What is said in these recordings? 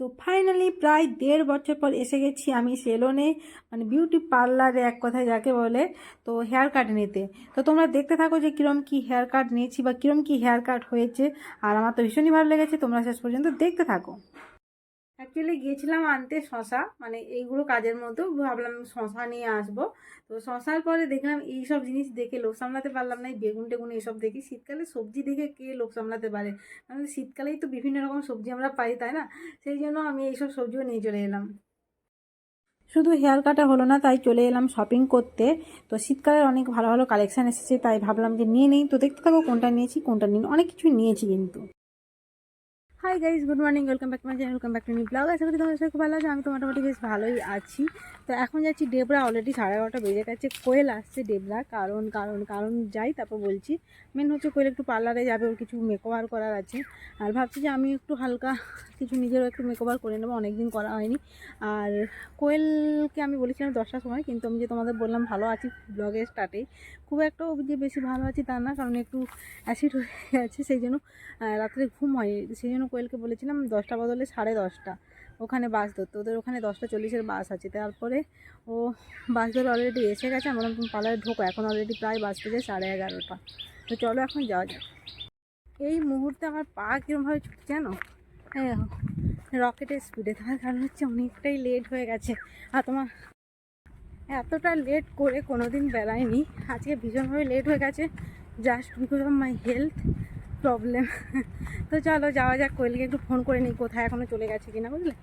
তো ফাইনালি প্রায় দেড় বছর পর এসে গেছি আমি সেলনে মানে বিউটি পার্লারে এক কথায় যাকে বলে, তো হেয়ার কাট নিতে। তো তোমরা দেখতে থাকো যে কীরম কী হেয়ার কাট নিয়েছি বা কীরম কী হেয়ার কাট হয়েছে, আর আমার তো ভীষণই ভালো লেগেছে, তোমরা শেষ পর্যন্ত দেখতে থাকো। অ্যাকচুয়ালি গিয়েছিলাম আনতে শশা মানে এইগুলো কাজের মতো ভাবলাম শশা নিয়ে আসব। তো শশার পরে দেখলাম এই সব জিনিস দেখে লোক সামলাতে পারলাম না, এই বেগুন টেগুন এইসব দেখি। শীতকালে সবজি দেখে কে লোক সামলাতে পারে? কারণ শীতকালেই তো বিভিন্ন রকম সবজি আমরা পাই, তাই না? সেই জন্য আমি এইসব সবজিও নিয়ে চলে এলাম। শুধু হেয়ার কাটা হলো না, তাই চলে এলাম শপিং করতে। তো শীতকালের অনেক ভালো ভালো কালেকশান এসেছে, তাই ভাবলাম যে নিয়ে নেই। তো দেখতে থাকো কোনটা নিয়েছি, কোনটা নিই অনেক কিছুই নিয়েছি কিন্তু। Hi guys good morning welcome back my channel welcome back to new vlog আশা করি সবাই খুব ভালো আছে, আমি তো মোটামুটি বেশ ভালোই আছি। তো এখন যাচ্ছি ডেবরা অলরেডি সাড়ে এগারোটা বেজে গেছে, কোয়েল আসছে ডেবরা, কারণ কারণ কারণ যাই, তারপর বলছি। মেন হচ্ছে কোয়েল একটু পার্লারে যাবে, ওর কিছু মেকওভার করার আছে। আর ভাবছি যে আমি একটু হালকা কিছু নিজেরও একটু মেকওভার করে নেব অনেক দিন করা হয়নি। আর কোয়েলকে আমি বলেছিলাম দশটার সময়, কিন্তু আমি যে তোমাদের বললাম ভালো আছি ব্লগের স্টার্টে খুব একটা যে বেশি ভালো আছি তা না, কারণ একটু অ্যাসিড হয়ে গেছে, সেই জন্য রাত্রে ঘুম হয় সেই জন্য কোয়েলকে বলেছিলাম দশটা বদলে সাড়ে দশটা। ওখানে বাস ধরতো। ওদের ওখানে দশটা চল্লিশের বাস আছে। তারপরে ও বাস ধরে অলরেডি এসে গেছে। আমরা তুমি পার্লারে ঢোকো। এখন অলরেডি প্রায় বাস থেকে সাড়ে এগারোটা। তো চলো এখন যাওয়া যাক। এই মুহূর্তে আমার পা কীরমভাবে ছুটছে জানো? হ্যাঁ রকেটের স্পিডে তার কারণ হচ্ছে অনেকটাই লেট হয়ে গেছে। আর তোমার এতটা লেট করে কোনো দিন বেড়ায়নি। আজকে ভীষণভাবে লেট হয়ে গেছে। Just because of my health problem তো চলো যাওয়া যাক, কোয়েলকে একটু ফোন করে নিই, কোথায় এখনও চলে গেছে কিনা, বুঝলে?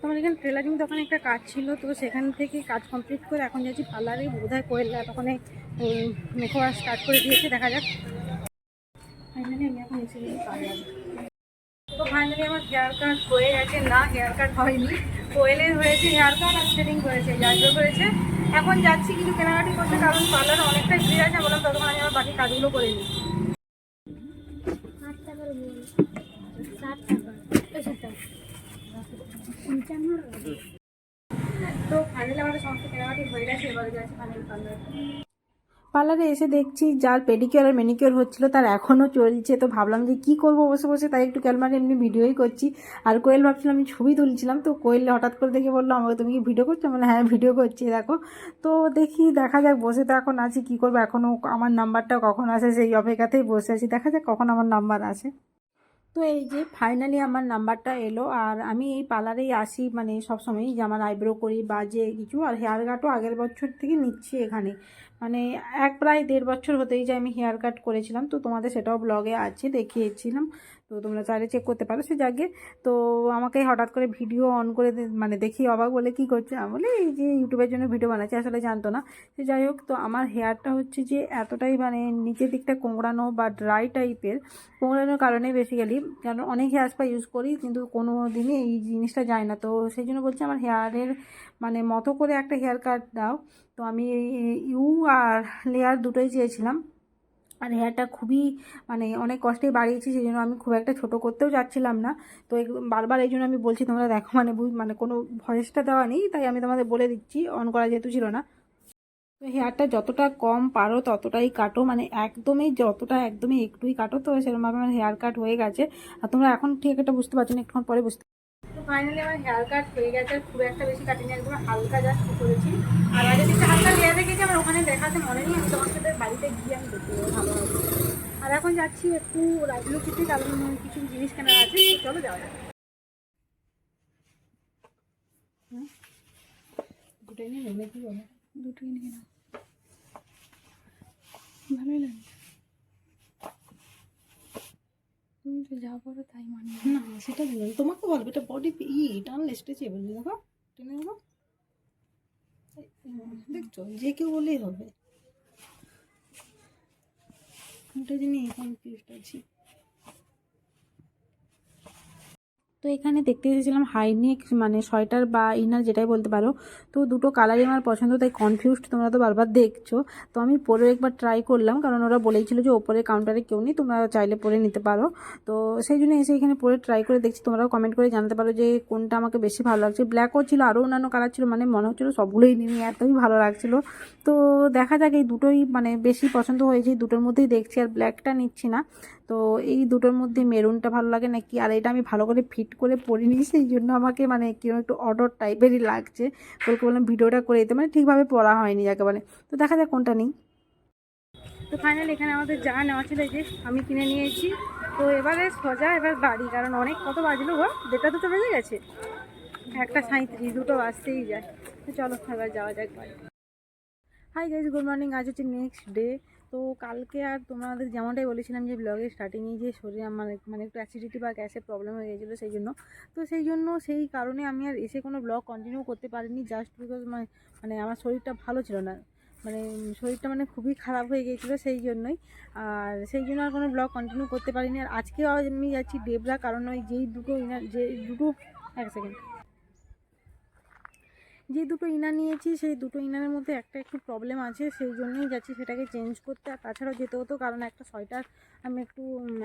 তোমার এখানে টেলারিং দোকানে একটা কাজ ছিল, তো সেখান থেকে কাজ কমপ্লিট করে এখন যাচ্ছি পার্লারে। বোধহয় কোয়েল তখন মেকওভার স্টার্ট করে দিয়েছে, দেখা যাক। ফাইনালি আমি এখন এসে তো ফাইনালি আমার হেয়ার কাট হয়ে গেছে, না হেয়ার কাট হয়নি। কোয়েলের হয়েছে হেয়ার কাট আর থ্রেডিং করেছে যাইও করেছে এখন যাচ্ছি কিছু কেনাকাটি করতে, কারণ পার্লারে অনেকটা ভিড় আছে, বললাম ততক্ষণ আমি আমার বাকি কাজগুলো করে নিই। তো হয়ে গেছে পার্লার এসে দেখছি যার পেডিকিওর আর ম্যানিকিওর হচ্ছিল তার এখনও চলছে। তো ভাবলাম যে কি করব বসে বসে, তাই একটু ক্যালমারে এমনি ভিডিওই করছি। আর কোয়েল ভাবছিলাম আমি ছবি তুলছিলাম, তো কোয়েল হঠাৎ করে দেখে বলল, আমাকে তুমি কি ভিডিও করছ? মানে হ্যাঁ ভিডিও করছি দেখো। তো দেখি, দেখা যাক, বসে তো এখন আছি, কি করব? এখনও আমার নাম্বারটা কখন আসে, সেই অপেক্ষাতেই বসে আছি। দেখা যাক কখন আমার নাম্বার আসে। তো এই যে ফাইনালি আমার নাম্বারটা এলো আর আমি এই পার্লারেই আসি মানে সবসময়ই যে আমার আইব্রো করি বা যে কিছু আর হেয়ার কাটও আগের বছর থেকে নিচ্ছি এখানে। মানে এক প্রায় দেড় বছর হতেই যে আমি হেয়ার কাট করেছিলাম। তো তোমাদের সেটাও ব্লগে আছে, দেখিয়েছিলাম। তো তোমরা চাইলে চেক করতে পারো সে জাগে। তো আমাকে হঠাৎ করে ভিডিও অন করে মানে দেখি অবাক বলে, কি করছে? আমি বলি, এই যে ইউটিউবের জন্য ভিডিও বানাচ্ছি, আসলে জানতো না। সে যাই হোক, তো আমার হেয়ারটা হচ্ছে যে এতটাই মানে নিচের দিকটা কোংড়ানো বা ড্রাই টাইপের কোংড়ানোর কারণে বেসিক্যালি কারণ অনেক হেয়ার স্পা ইউজ করি, কিন্তু কোনো দিনই এই জিনিসটা যায় না। তো সেই জন্য বলছি আমার হেয়ারের মানে মতো করে একটা হেয়ার কাট দাও। তো আমি ইউ আর লেয়ার দুটোই চেয়েছিলাম। আর হেয়ারটা খুবই মানে অনেক কষ্টেই বাড়িয়েছি সেই জন্য আমি খুব একটা ছোট করতেও যাচ্ছিলাম না। তো বারবার এই জন্য আমি বলছি, তোমরা দেখো মানে মানে কোনো ভয়েসটা দেওয়া নেই, তাই আমি তোমাদের বলে দিচ্ছি অন করা যেহেতু ছিল না। তো হেয়ারটা যতটা কম পারো, ততটাই কাটো মানে একদমই যতটা, একদমই একটুই কাটো, তো সেরকমভাবে আমার হেয়ার কাট হয়ে গেছে। আর তোমরা এখন ঠিক একটা বুঝতে পারছ না, একটুক্ষণ পরে বুঝতে ফাইনালি আমার হেয়ার কাট হয়ে গেছে খুব একটা বেশি কাটিনি একদম হালকা জাস্ট করেছি। আর আগে থেকে হালকা লেয়ার রেখেছি, আমার ওখানে দেখাতে মনে নেই, আমি তোমার সাথে বাড়িতে গিয়ে আমি দেখতে ভালো হবে আর এখন যাচ্ছি একটু রাজলক্ষ্মীতে কারণ কিছু জিনিস কেনার আছে চলো যাওয়া যাক? দুটোই নিয়ে নেবে কি বলো? দুটোই নিয়ে ভালোই লাগে তুমি তো যা করো তাই মানে না সেটা বলুন তোমাকে বলব এটা বডি ই টানলে স্ট্রেচেবল দেখো টেনে নেব। দেখছ যে কেউ বলেই হবে। ওটা জন্য কনফিউজড আছি। তো এখানে দেখতে এসেছিলাম হাইনেক মানে সোয়েটার বা ইনার যেটাই বলতে পারো। তো দুটো কালারই আমার পছন্দ, তাই কনফিউজড তোমরা তো বারবার দেখছ। তো আমি পরে একবার ট্রাই করলাম, কারণ ওরা বলেছিল যে ওপরে কাউন্টারে কেউ নেই, তোমরা চাইলে পরে নিতে পারো। তো সেই জন্য এসে এখানে পরে ট্রাই করে দেখছি, তোমরাও কমেন্ট করে জানতে পারো যে কোনটা আমাকে বেশি ভালো লাগছে। ব্ল্যাকও ছিল আরও অন্যান্য কালার ছিল মানে মনে হচ্ছিল সবগুলোই নিয়ে এতই ভালো লাগছিল। তো দেখা যাক, এই দুটোই মানে বেশি পছন্দ হয়েছে দুটোর মধ্যেই দেখছি, আর ব্ল্যাকটা নিচ্ছি না। তো এই দুটোর মধ্যে মেরুনটা ভালো লাগে নাকি? আর এটা আমি ভালো করে ফিট করে করে পরিনি সেই জন্য আমাকে মানে কীরকম একটু অর্ডার টাইপেরই লাগছে। বলকে বললাম ভিডিওটা করে দিতে মানে ঠিকভাবে পড়া হয়নি যাকে বলে তো দেখা যাক কোনটা নেই। তো ফাইনাল এখানে আমাদের যা নেওয়া ছিল যে আমি কিনে নিয়েছি। তো এবারে সোজা এবার বাড়ি, কারণ অনেক কত বাজলো গো? দেড়টা দুটো বেজে গেছে। একটা সাঁত্রিশ দুটো বাজতেই যায়। তো চলো এবার যাওয়া যাক বাড়ি। হাই গাইজ গুড মর্নিং আজ হচ্ছে নেক্সট ডে তো কালকে আর তোমাদের যেমনটাই বলেছিলাম যে ব্লগের স্টার্টিংয়ে যে শরীরে আমার মানে একটু অ্যাসিডিটি বা গ্যাসের প্রবলেম হয়ে গেছিল সেই জন্য। তো সেই জন্য সেই কারণে আমি আর এসে কোনো ব্লগ কন্টিনিউ করতে পারিনি জাস্ট বিকজ মানে মানে আমার শরীরটা ভালো ছিল না। মানে শরীরটা মানে খুবই খারাপ হয়ে গিয়েছিল সেই জন্যই। আর সেই জন্য আর কোনো ব্লগ কন্টিনিউ করতে পারিনি। আর আজকেও আমি যাচ্ছি ডেবরা, কারণ ওই যেই দুটো ইনার যে দুটো, এক সেকেন্ড যে দুটো ইনার নিয়েছি, সেই দুটো ইনারের মধ্যে একটা একটু প্রবলেম আছে, সেই জন্যই যাচ্ছি সেটাকে চেঞ্জ করতে। আর তাছাড়াও যেতে হতো, কারণ একটা সোয়েটার আমি একটু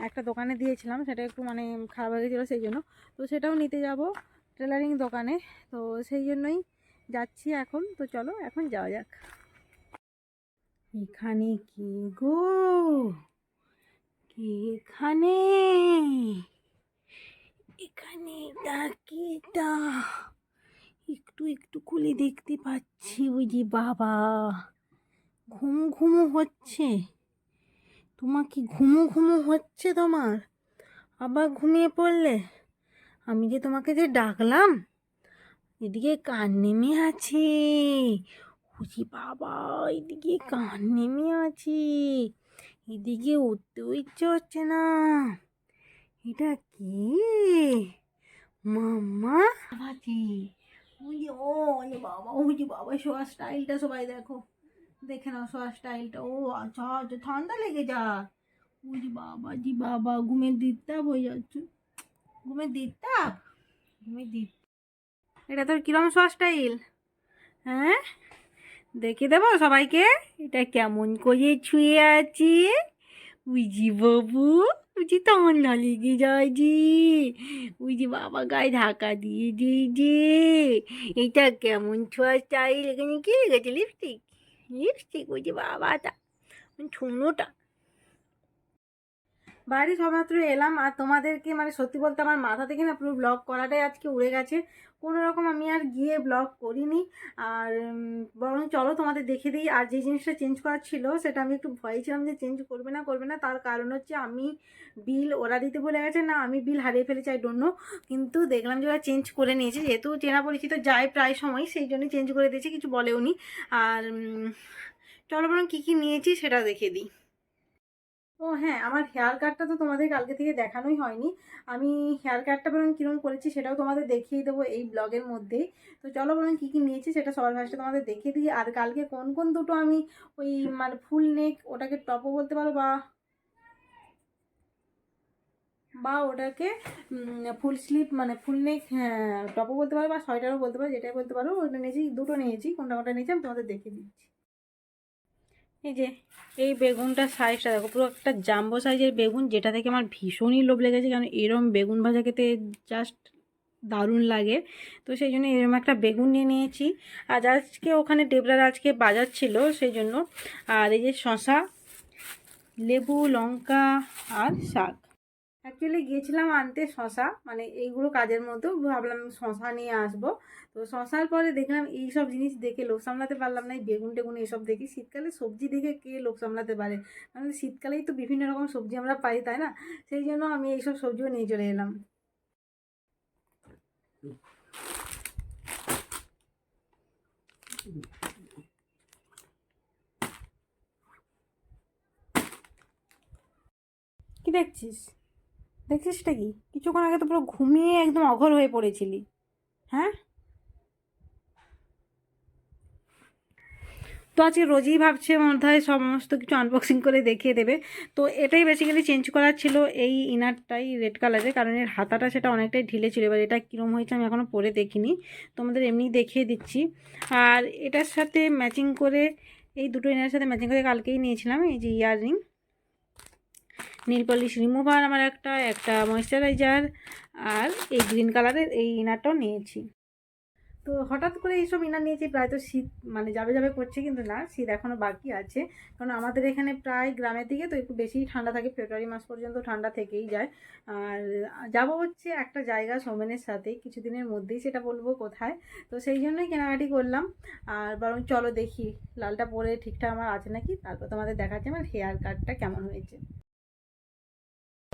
একটা দোকানে দিয়েছিলাম, সেটা একটু মানে খারাপ হয়ে গেছিল সেই জন্য। তো সেটাও নিতে যাব টেলারিং দোকানে। তো সেই জন্যই যাচ্ছি এখন। তো চলো, এখন যাওয়া যাক। এখানে কি গো? এখানে? এখানে ডাকিটা? একটু একটু খুলে দেখতে পাচ্ছি ওই যে বাবা। ঘুম ঘুমো হচ্ছে। তোমার কি ঘুমো ঘুমো হচ্ছে তোমার? আবার ঘুমিয়ে পড়লে? আমি যে তোমাকে যে ডাকলাম, এদিকে কান নেমে আছে। বুঝি বাবা, এদিকে কান নেমে আছে। এদিকে উঠতেও ইচ্ছে হচ্ছে না। এটা কি? মাম্মা? বাবাজি। ওই যে ও যে বাবা, ওই যে বাবা শোয়া স্টাইলটা সবাই দেখো। দেখে নাও শোয়া স্টাইলটা ও আচ্ছা আচ্ছা ঠান্ডা লেগে যা। ওই যে বাবা, জি বাবা, ঘুমের দিকটা হয়ে যাচ্ছে। ঘুমের দিকটা? ঘুমের দিক। এটা তোর কিরম শোয়া স্টাইল হ্যাঁ? দেখে দেবো সবাইকে? এটা কেমন করে ছুঁয়ে আছে? বুঝি বাবু বুঝি ঠান্ডা লেগে যায় যে ওই যে বাবা গায়ে ঢাকা দিয়ে দিই যে এটা কেমন ছোঁয়া স্টাইল এখানে কি লেগেছে লিপস্টিক লিপস্টিক ওই যে বাবাটা ঠুনোটা বাড়ি সবমাত্র এলাম, আর তোমাদেরকে মানে সত্যি বলতে আমার মাথা থেকে না পুরো ব্লগ করাটাই আজকে উড়ে গেছে। কোনো রকম আমি আর গিয়ে ব্লগ করিনি। আর বরং চলো তোমাদের দেখে দিই আর যে জিনিসটা চেঞ্জ করার ছিল সেটা আমি একটু ভয় ছিলাম যে চেঞ্জ করবে না করবে না। তার কারণ হচ্ছে আমি বিল ওরা দিতে বলে গেছে। না, আমি বিল হারিয়ে ফেলেছি আই ডোন্ট নো কিন্তু দেখলাম যে ওরা চেঞ্জ করে নিয়েছে। যেহেতু চেনা পরিচিত যায় প্রায় সময়, সেই জন্যই চেঞ্জ করে দিয়েছে, কিছু বলেও নি আর চলো বরং কী কী নিয়েছি সেটা দেখে দিই। ও হ্যাঁ আমার হেয়ার কাটটা তো তোমাদের কালকে থেকে দেখানোই হয়নি। আমি হেয়ার কাটটা বরং কীরকম করেছি সেটাও তোমাদের দেখিয়ে দেবো এই ব্লগের মধ্যেই তো চলো বরং কী কী নিয়েছি সেটা সবার ভাষাটা তোমাদের দেখিয়ে দিই। আর কালকে কোন কোন দুটো আমি ওই মানে ফুল নেক ওটাকে টপও বলতে পারো বা বা ওটাকে ফুল স্লিপ মানে ফুল নেক হ্যাঁ টপও বলতে পারো বা সোয়েটারও বলতে পারো, যেটাই বলতে পারো, ওটা নিয়েছি, দুটো নিয়েছি, কোনটা কোনটা নিয়েছি আমি তোমাদের দেখিয়ে দিচ্ছি। এই যে, এই বেগুনটা সাইজটা দেখো, পুরো একটা জাম্বো সাইজের বেগুন, যেটা থেকে আমার ভীষণই লোভ লেগেছে, কারণ এরম বেগুন ভাজা খেতে জাস্ট দারুণ লাগে। তো সেই জন্য এরম একটা বেগুন নিয়ে নিয়েছি। আর আজকে ওখানে ডেবরার আজকে বাজার ছিল, সেই জন্য। আর এই যে শশা লেবু, লঙ্কা আর শাক। অ্যাকচুয়ালি গিয়েছিলাম আনতে শশা মানে এইগুলো কাজের মধ্যেও ভাবলাম শশা নিয়ে আসব। তো শশার পরে দেখলাম এই সব জিনিস দেখে লোভ সামলাতে পারলাম না, এই বেগুন টেগুন এইসব দেখি। শীতকালে সবজি দেখে কে লোভ সামলাতে পারে? কারণ শীতকালেই তো বিভিন্ন রকম সবজি আমরা পাই, তাই না? সেই জন্য আমি এইসব সবজিও নিয়ে চলে এলাম। কি দেখছিস? দেখছিসটা কি? কিছুক্ষণ আগে তো পুরো ঘুমিয়ে একদম অঘর হয়ে পড়েছিলি। হ্যাঁ? তো আজকে রোজই ভাবছে মনে হয় সমস্ত কিছু আনবক্সিং করে দেখিয়ে দেবে। তো এটাই বেসিক্যালি চেঞ্জ করার ছিল এই ইনারটাই রেড কালারের কারণ এর হাতাটা সেটা অনেকটাই ঢিলে ছিল। এবার এটা কীরকম হয়েছে আমি এখনও পরে দেখিনি। তোমাদের এমনি দেখিয়ে দিচ্ছি। আর এটার সাথে ম্যাচিং করে, এই দুটো ইনারের সাথে ম্যাচিং করে কালকেই নিয়েছিলাম, এই যে ইয়াররিং নীল পলিশ রিমুভার আমার একটা একটা ময়েশ্চারাইজার আর এই গ্রিন কালারের এই ইনারটাও নিয়েছি। তো হঠাৎ করে এইসব ইনার নিয়েছি, প্রায় তো শীত মানে যাবে যাবে করছে কিন্তু না, শীত এখনও বাকি আছে। কারণ আমাদের এখানে প্রায় গ্রামের দিকে তো একটু বেশিই ঠান্ডা থাকে, ফেব্রুয়ারি মাস পর্যন্ত ঠান্ডা থেকেই যায়। আর যাব হচ্ছে একটা জায়গা সোমেনের সাথে, কিছুদিনের মধ্যেই সেটা বলব কোথায়। তো সেই জন্যই কেনাকাটি করলাম। আর বরং চলো দেখি, লালটা পরে ঠিকঠাক আমার আছে নাকি? তারপর তোমাদের দেখাচ্ছে আমার হেয়ার কাটটা কেমন হয়েছে।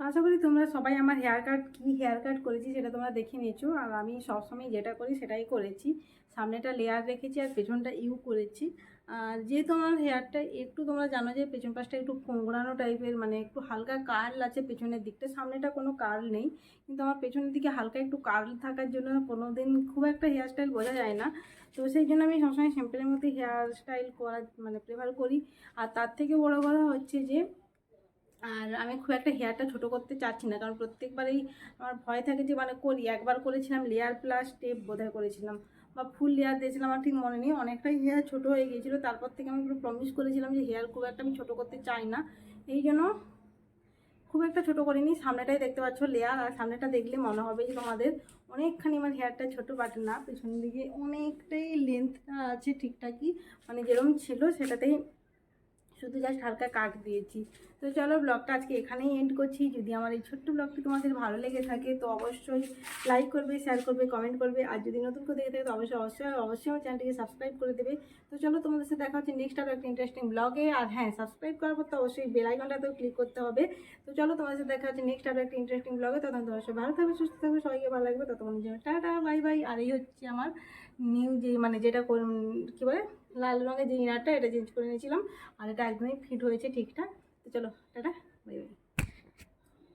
আশা করি তোমরা সবাই আমার হেয়ার কাট কী হেয়ার কাট করেছি সেটা তোমরা দেখে নিয়েছো। আর আমি সবসময় যেটা করি সেটাই করেছি। সামনেটা লেয়ার রেখেছি আর পেছনটা ইউ করেছি। আর যেহেতু আমার হেয়ারটা একটু তোমরা জানো যে পেছন পাশটা একটু কোঁকড়ানো টাইপের মানে একটু হালকা কার্ল আছে পেছনের দিকটা, সামনেটা কোনো কার্ল নেই। কিন্তু আমার পেছনের দিকে হালকা একটু কার্ল থাকার জন্য কোনো দিন খুব একটা হেয়ার স্টাইল বোঝা যায় না। তো সেই জন্য আমি সবসময় সিম্পলের মধ্যে হেয়ার স্টাইল করার মানে প্রেফার করি। আর তার থেকে বড় কথা হচ্ছে যে আর আমি খুব একটা হেয়ারটা ছোটো করতে চাচ্ছি না, কারণ প্রত্যেকবারেই আমার ভয় থাকে যে মানে করি, একবার করেছিলাম লেয়ার প্লাস টেপ বোধহয় করেছিলাম বা ফুল লেয়ার দিয়েছিলাম, আমার ঠিক মনে নেই, অনেকটাই হেয়ার ছোটো হয়ে গিয়েছিল, তারপর থেকে আমি পুরো প্রমিস করেছিলাম যে হেয়ার খুব একটা আমি ছোটো করতে চাই না, এই জন্য খুব একটা ছোটো করিনি, সামনেটাই দেখতে পাচ্ছ লেয়ার আর সামনেটা দেখলে মনে হবে যে, তোমাদের অনেকখানি আমার হেয়ারটা ছোটো বাট না, পেছনের দিকে অনেকটাই লেন্থটা আছে ঠিকঠাকই মানে যেরকম ছিল সেটাতেই শুধু জাস্ট হালকা কাট দিয়েছি। তো চলো ব্লগটা আজকে এখানেই এন্ড করছি। যদি আমার এই ছোট্ট ব্লগটি তোমাদের ভালো লেগে থাকে, তো অবশ্যই লাইক করবে শেয়ার করবে কমেন্ট করবে। আর যদি নতুন করে দেখে থাকে, তো অবশ্যই অবশ্যই অবশ্যই আমার চ্যানেলটিকে সাবস্ক্রাইব করে দেবে। তো চলো তোমাদের সাথে দেখা হচ্ছে নেক্সট আরও একটা ইন্টারেস্টিং ব্লগে আর হ্যাঁ সাবস্ক্রাইব করার পর তো অবশ্যই বেল আইকনটাতেও ক্লিক করতে হবে। তো চলো তোমাদের সাথে দেখা হচ্ছে নেক্সট আরও একটা ইন্টারেস্টিং ব্লগে তখন তোমার সবাই ভালো থাকবে, সুস্থ থাকবে, সবাইকে ভালো লাগবে। ততক্ষণ জন্য টাটা বাই বাই আর এই হচ্ছে আমার নিউ যে মানে যেটা কী বলে? লাল রঙের যে ইনারটা, এটা চেঞ্জ করে নিয়েছিলাম। আর এটা একদমই ফিট হয়েছে ঠিকঠাক। তো চলো, টাটা বাই বাই